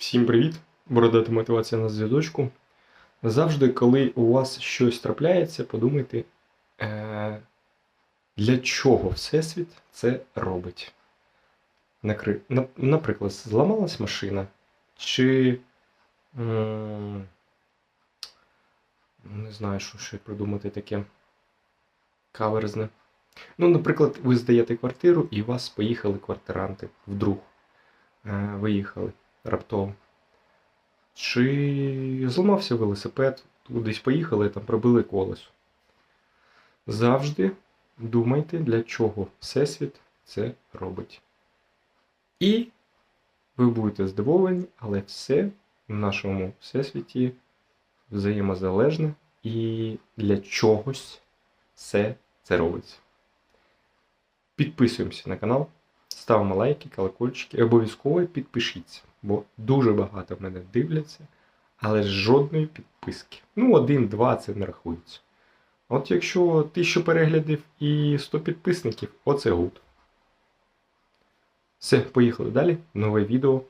Всім привіт! Бородата мотивація на зв'язочку. Завжди, коли у вас щось трапляється, подумайте, е- для чого Всесвіт це робить. Наприклад, зламалась машина, чи. Не знаю, що ще придумати таке каверзне. Ну, наприклад, ви здаєте квартиру і у вас поїхали квартиранти вдруг. Е, Виїхали раптово. Чи зламався велосипед, кудись поїхали, там пробили колесо. Завжди думайте, для чого Всесвіт це робить. І ви будете здивовані, але все в нашому всесвіті взаємозалежне і для чогось все це робиться. Підписуємося на канал, ставимо лайки, колокольчики обов'язково підпишіться, бо дуже багато мене дивляться, але жодної підписки. Ну, один-два це не рахується. От якщо 1000 переглядів і 100 підписників, оце гуд. Все, поїхали далі. Нове відео